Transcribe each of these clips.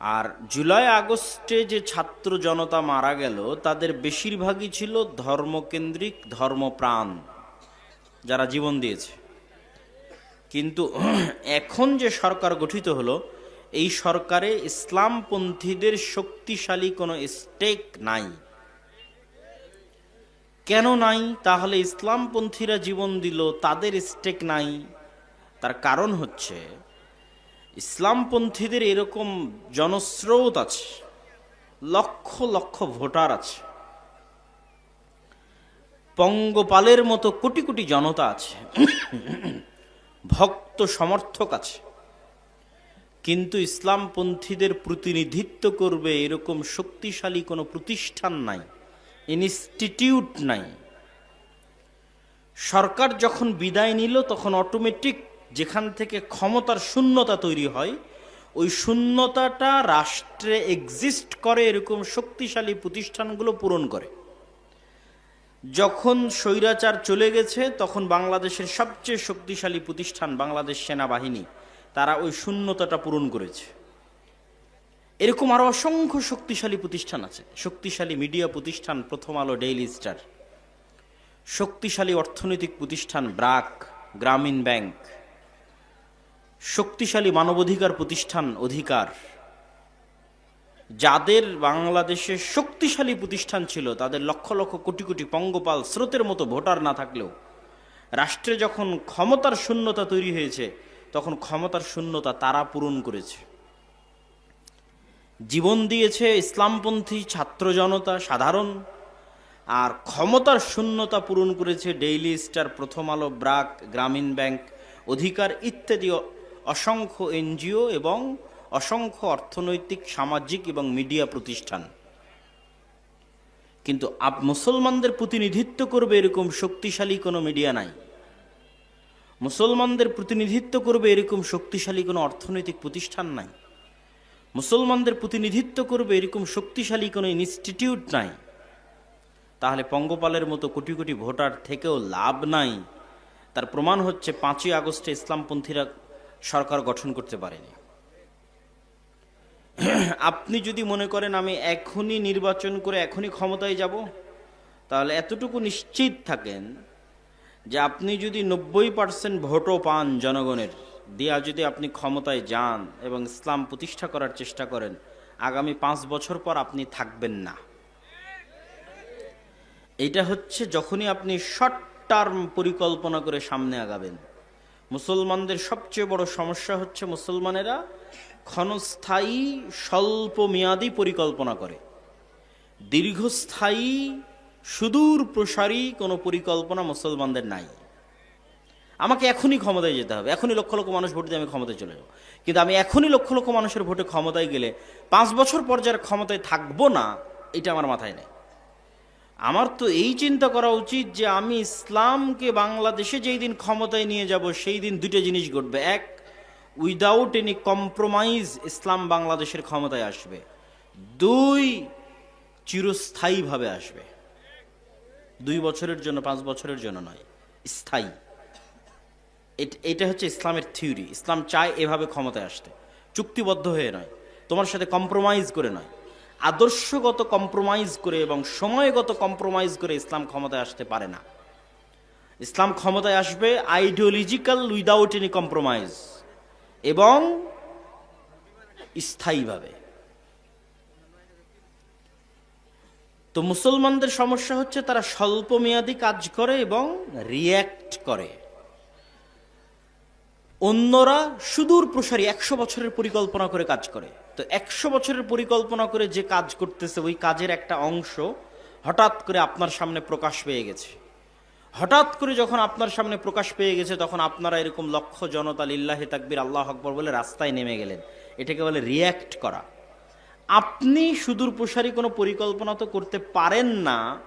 আর জুলাই আগস্টে যে ছাত্র জনতা মারা গেল, তাদের বেশিরভাগই ছিল ধর্মকেন্দ্রিক ধর্মপ্রাণ যারা জীবন দিয়েছে। কিন্তু এখন যে সরকার গঠিত হলো, এই সরকারে ইসলামপন্থীদের শক্তিশালী কোনো স্টেক নাই। কেন নাই? তাহলে ইসলামপন্থীরা জীবন দিল, তাদের স্টেক নাই। তার কারণ হচ্ছে ইসলামপন্থীদের এরকম জনস্রোত আছে, লক্ষ লক্ষ ভোটার আছে। পঙ্গপালের মতো কোটি কোটি জনতা আছে, ভক্ত সমর্থক আছে। কিন্তু ইসলামপন্থীদের প্রতিনিধিত্ব করবে এরকম শক্তিশালী কোনো প্রতিষ্ঠান নাই, ইনস্টিটিউট নাই। সরকার যখন বিদায় নিল, তখন অটোমেটিক যেখান থেকে ক্ষমতার শূন্যতা তৈরি হয়, ওই শূন্যতাটা রাষ্ট্রে এক্সিস্ট করে, এরকম শক্তিশালী প্রতিষ্ঠানগুলো পূরণ করে। যখন স্বৈরাচার চলে গেছে, তখন বাংলাদেশের সবচেয়ে শক্তিশালী প্রতিষ্ঠান বাংলাদেশ সেনাবাহিনী, তারা ওই শূন্যতাটা পূরণ করেছে। এরকম আরও অসংখ্য শক্তিশালী প্রতিষ্ঠান আছে। শক্তিশালী মিডিয়া প্রতিষ্ঠান, প্রথম আলো ডেইলি স্টার। শক্তিশালী অর্থনৈতিক প্রতিষ্ঠান, ব্রাক, গ্রামীণ ব্যাংক। শক্তিশালী মানবাধিকার প্রতিষ্ঠান অধিকার। যাদের বাংলাদেশে শক্তিশালী প্রতিষ্ঠান ছিল, তাদের লক্ষ লক্ষ কোটি কোটি পঙ্গপাল স্রোতের মতো ভোটার না থাকলেও, রাষ্ট্রে যখন ক্ষমতার শূন্যতা তৈরি হয়েছে, তখন ক্ষমতার শূন্যতা তারা পূরণ করেছে। জীবন দিয়েছে ইসলামপন্থী ছাত্র জনতা, সাধারণ, আর ক্ষমতার শূন্যতা পূরণ করেছে ডেইলি স্টার, প্রথম আলো, ব্রাক, গ্রামীণ ব্যাংক, অধিকার ইত্যাদি অসংখ্য এনজিও এবং অসংখ্য অর্থনৈতিক, সামাজিক এবং মিডিয়া প্রতিষ্ঠান। কিন্তু আপ, মুসলমানদের প্রতিনিধিত্ব করবে এরকম শক্তিশালী কোনো মিডিয়া নাই। মুসলমানদের প্রতিনিধিত্ব করবে এরকম শক্তিশালী কোনো অর্থনৈতিক প্রতিষ্ঠান নাই। মুসলমানদের প্রতিনিধিত্ব করবে এরকম শক্তিশালী কোনো ইনস্টিটিউট নাই। তাহলে পঙ্গপালের মতো কোটি কোটি ভোটার থেকেও লাভ নাই। তার প্রমাণ হচ্ছে পাঁচই আগস্টে ইসলামপন্থীরা সরকার গঠন করতে পারেনি। আপনি যদি মনে করেন আমি এখনই নির্বাচন করে এখনই ক্ষমতায় যাব, তাহলে এতটুকু নিশ্চিত থাকেন যে আপনি যদি নব্বই পার্সেন্ট ভোটও পান জনগণের, দিয়া যদি আপনি ক্ষমতায় যান এবং ইসলাম প্রতিষ্ঠা করার চেষ্টা করেন, আগামী পাঁচ বছর পর আপনি থাকবেন না। এটা হচ্ছে যখনই আপনি শর্ট টার্ম পরিকল্পনা করে সামনে আগাবেন। মুসলমানদের সবচেয়ে বড় সমস্যা হচ্ছে মুসলমানেরা ক্ষণস্থায়ী স্বল্প মেয়াদী পরিকল্পনা করে। দীর্ঘস্থায়ী, সুদূর প্রসারী কোনো পরিকল্পনা মুসলমানদের নাই। আমাকে এখনই ক্ষমতায় যেতে হবে। এখনই লক্ষ লক্ষ মানুষ ভোট দিয়ে আমি ক্ষমতায় চলে যাব। কিন্তু আমি এখনই লক্ষ লক্ষ মানুষের ভোটে ক্ষমতায় গেলে পাঁচ বছর পর যারা ক্ষমতায় থাকব না, এটা আমার মাথায় নেই। আমার তো এই চিন্তা করা উচিত যে আমি ইসলামকে বাংলাদেশে যেই দিন ক্ষমতায় নিয়ে যাব, সেই দিন দুটো জিনিস ঘটবে। এক উইদাউট এনি কম্প্রোমাইজ ইসলাম বাংলাদেশের ক্ষমতায় আসবে। দুই, চিরস্থায়ীভাবে আসবে। দুই বছরের জন্য, পাঁচ বছরের জন্য নয়, স্থায়ী। এটা হচ্ছে ইসলামের থিওরি। ইসলাম চায় এভাবে ক্ষমতায় আসতে। চুক্তিবদ্ধ হয়ে নয়। তোমার সাথে কম্প্রোমাইজ করে নয়। আদর্শগত কম্প্রোমাইজ করে এবং সময়গত কম্প্রোমাইজ করে ইসলাম ক্ষমতায় আসতে পারে না। ইসলাম ক্ষমতায় আসবে আইডিওলজিক্যাল উইদাউট এনি কম্প্রোমাইজ এবং স্থায়ীভাবে। তো মুসলমানদের সমস্যা হচ্ছে তারা স্বল্পমেয়াদী কাজ করে এবং রিয়্যাক্ট করে। অন্যরা সুদূর প্রসারী একশো বছরের পরিকল্পনা করে কাজ করে। তো একশো বছরের পরিকল্পনা করে যে কাজ করতেছে, ওই কাজের একটা অংশ হঠাৎ করে আপনার সামনে প্রকাশ পেয়ে গেছে। হঠাৎ করে যখন আপনার সামনে প্রকাশ পেয়ে গেছে, তখন আপনারা এরকম লক্ষ জনতা লিল্লাহে তাকবির, আল্লাহ আকবর বলে রাস্তায় নেমে গেলেন। এটাকে বলে রিয়্যাক্ট করা। আপনি সুদূর প্রসারী কোনো পরিকল্পনা তো করতে পারেন না,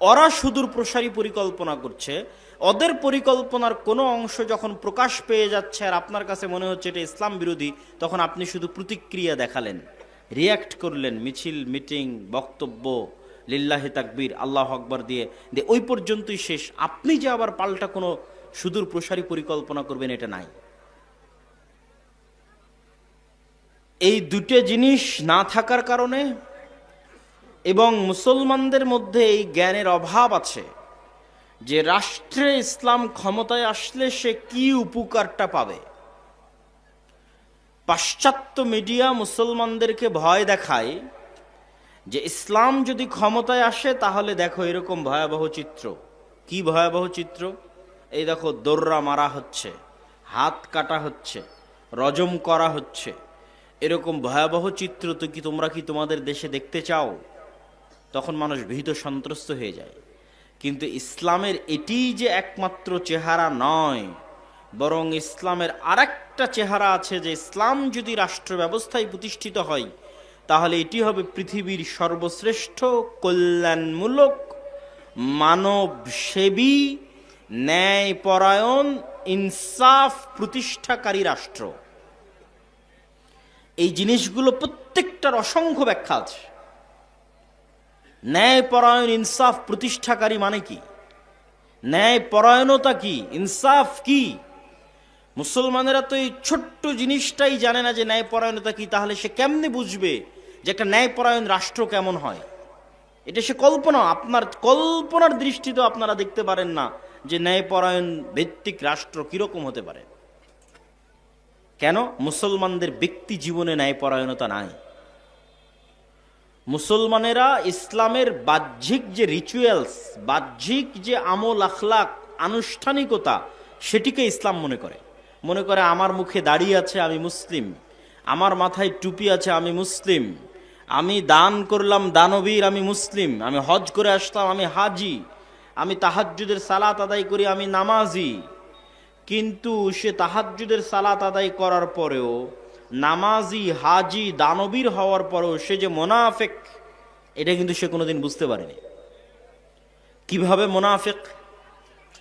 ওরা সুদূর প্রসারী পরিকল্পনা করছে। ওদের পরিকল্পনার কোনো অংশ যখন প্রকাশ পেয়ে যাচ্ছে আর আপনার কাছে মনে হচ্ছে এটা ইসলাম বিরোধী, তখন আপনি শুধু প্রতিক্রিয়া দেখালেন। রিয়্যাক্ট করলেন, মিছিল, মিটিং, বক্তব্য, লিল্লাহে তাকবীর, আল্লাহ আকবর দিয়ে দিয়ে ওই পর্যন্তই শেষ। আপনি যে আবার পাল্টা কোনো সুদূর প্রসারী পরিকল্পনা করবেন, এটা নাই। এই দুটো জিনিস না থাকার কারণে এবং মুসলমানদের মধ্যে এই জ্ঞানের অভাব আছে। যে রাষ্ট্রে ইসলাম ক্ষমতায় আসলে সে কি উপকারটা পাবে? পাশ্চাত্য মিডিয়া মুসলমানদেরকে ভয় দেখায় যে ইসলাম যদি ক্ষমতায় আসে, তাহলে দেখো এরকম ভয়াবহ চিত্র। কি ভয়াবহ চিত্র? এই দেখো, দোররা মারা হচ্ছে, হাত কাটা হচ্ছে, রজম করা হচ্ছে। এরকম ভয়াবহ চিত্র তো কি তোমরা কি তোমাদের দেশে দেখতে চাও? তখন মানুষ ভীত সন্ত্রস্ত হয়ে যায়। কিন্তু ইসলামের এটিই যে একমাত্র চেহারা নয়, বরং ইসলামের আরেকটা চেহারা আছে যে ইসলাম যদি রাষ্ট্র ব্যবস্থায় প্রতিষ্ঠিত হয়, তাহলে এটি হবে পৃথিবীর সর্বশ্রেষ্ঠ কল্যাণমূলক, মানবসেবী, ন্যায়পরায়ণ, ইনসাফ প্রতিষ্ঠাকারী রাষ্ট্র। এই জিনিসগুলো প্রত্যেকটার অসংখ্য ব্যাখ্যা আছে। ন্যায়পরায়ণ ইনসাফ প্রতিষ্ঠাকারী মানে কি? ন্যায়পরায়ণতা কি? ইনসাফ কি? মুসলমানেরা তো এই ছোট্ট জিনিসটাই জানে না যে ন্যায়পরায়ণতা কি, তাহলে সে কেমনে বুঝবে যে একটা ন্যায়পরায়ণ রাষ্ট্র কেমন হয়? এটা সে কল্পনা, আপনার কল্পনার দৃষ্টিতে আপনারা দেখতে পারেন না যে ন্যায়পরায়ণ ভিত্তিক রাষ্ট্র কীরকম হতে পারে। কেন? মুসলমানদের ব্যক্তি জীবনে ন্যায়পরায়ণতা নাই। মুসলমানেরা ইসলামের বাহ্যিক যে রিচুয়ালস বাহ্যিক যে আমল আখলাক, আনুষ্ঠানিকতা, সেটিকে ইসলাম মনে করে। মনে করে, আমার মুখে দাঁড়িয়ে আছে, আমি মুসলিম। আমার মাথায় টুপি আছে, আমি মুসলিম। আমি দান করলাম, দানবীর, আমি মুসলিম। আমি হজ করে আসলাম, আমি হাজি। আমি তাহাজ্জুদের সালাত আদায় করি, আমি নামাজি। কিন্তু সে তাহাজ্জুদের সালাত আদায় করার পরেও নামাজি, হাজি, দানবীর হওয়ার পরও সে যে মোনাফেক, এটা কিন্তু সে কোনোদিন বুঝতে পারেনি। কীভাবে মোনাফেক?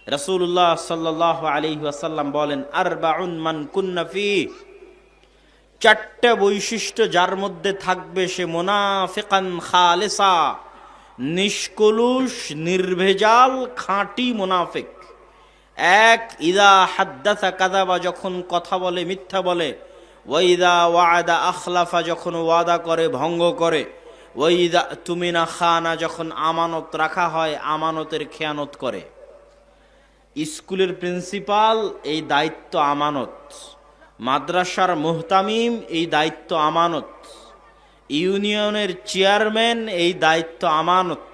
রসুল্লাহ সাল্লাহ আলী আসাল্লাম বলেন আর বাউন মান কুন্নাফি চারটা বৈশিষ্ট্য যার মধ্যে থাকবে সে মোনাফেকান খালেসা, নিষ্কলুষ, নির্ভেজাল, খাঁটি মোনাফেক। এক, ইদা হাদ্দাসা কাদাবা, যখন কথা বলে, মিথ্যা বলে ওয়াইদা ওয়াদা আখলাফা যখন ওয়াদা করে, ভঙ্গ করে, ওয়াইদা তুমিনা খানা যখন আমানত রাখা হয়, আমানতের খেয়ানত করে। স্কুলের প্রিন্সিপাল এই দায়িত্ব আমানত। মাদ্রাসার মোহতামিম এই দায়িত্ব আমানত। ইউনিয়নের চেয়ারম্যান এই দায়িত্ব আমানত।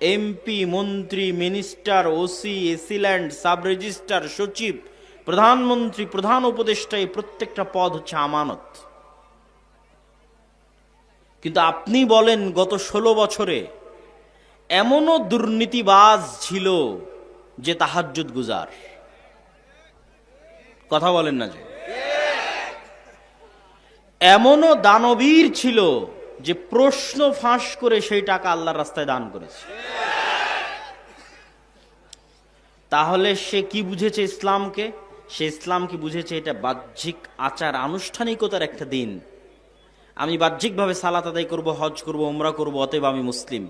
এমপি, মন্ত্রী, minister, OC AC land sub registrar, সচিব প্রধানমন্ত্রী, প্রধান উপদেষ্টা এই প্রত্যেকটা পদ হচ্ছে আমানত। কিন্তু আপনি বলেন, গত ষোলো বছরে এমনও দুর্নীতিবাজ ছিল যে তাহাজ্জুদ গুজার। কথা বলেন না যে। এমনও দানবীর ছিল যে প্রশ্ন ফাঁস করে সেই টাকা আল্লাহর রাস্তায় দান করেছে। তাহলে সে কি বুঝেছে ইসলামকে? সে ইসলামকে বুঝেছে এটা বাহ্যিক আচার, আনুষ্ঠানিকতার একটা দিন। আমি বাহ্যিকভাবে সালাত আদায় করব, হজ করব ওমরা করব, অতএব আমি মুসলিম।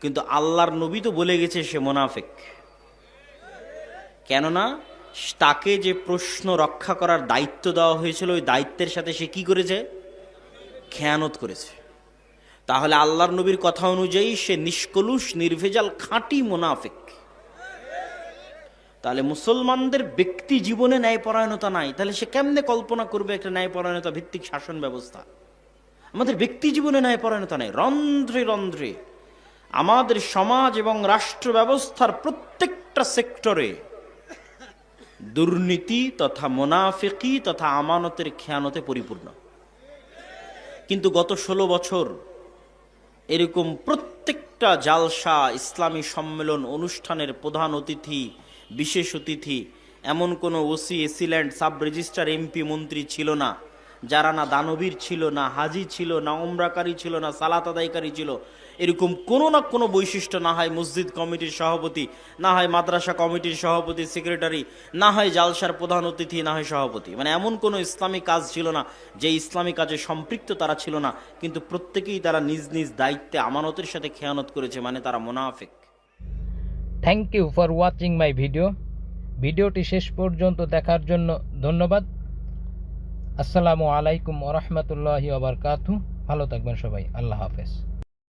কিন্তু আল্লাহর নবী তো বলে গেছে সে মোনাফেক। কেননা, তাকে যে প্রশ্ন রক্ষা করার দায়িত্ব দেওয়া হয়েছিল, ওই দায়িত্বের সাথে সে কি করেছে? খেয়ানত করেছে। তাহলে আল্লাহর নবীর কথা অনুযায়ী সে নিষ্কলুষ, নির্ভেজাল, খাঁটি মোনাফেক। তাহলে মুসলমানদের ব্যক্তি জীবনে ন্যায়পরায়ণতা নাই। তাহলে সে কেমনে কল্পনা করবে একটা ন্যায়পরায়ণতা ভিত্তিক শাসন ব্যবস্থা? আমাদের ব্যক্তি জীবনে ন্যায়পরায়ণতা নাই। রন্ধ্রে রন্ধ্রে আমাদের সমাজ এবং রাষ্ট্র ব্যবস্থার প্রত্যেকটা সেক্টরে দুর্নীতি তথা মোনাফেকি তথা আমানতের খেয়ানতে পরিপূর্ণ। কিন্তু গত ষোলো বছর এরকম প্রত্যেকটা জালসা ইসলামী সম্মেলন অনুষ্ঠানের প্রধান অতিথি বিশেষ অতিথি। এমন কোনো OC, AC land sub registrar MP, মন্ত্রী ছিল না। যারা না দানবীর ছিল, না হাজি ছিল, না ওমরাকারী ছিল, না সালাত আদায়কারী ছিল, এরকম কোনো না কোনো বৈশিষ্ট্য না হয় মসজিদ কমিটির সভাপতি, না হয় মাদ্রাসা কমিটির সভাপতি, সেক্রেটারি, না হয় জালসার প্রধান অতিথি, না হয় সভাপতি। মানে এমন কোনো ইসলামী কাজ ছিল না, যে ইসলামী কাজে সম্পৃক্ত তারা ছিল না, কিন্তু প্রত্যেকেই তারা নিজ নিজ দায়িত্বে আমানতের সাথে খেয়ানত করেছে মানে তারা মোনাফেক। Thank you for watching my video ভিডিওটি শেষ পর্যন্ত দেখার জন্য ধন্যবাদ। আসসালামু আলাইকুম ওরহমতুল্লাহি ওবরকাতু ভালো থাকবেন সবাই। আল্লাহ হাফেজ।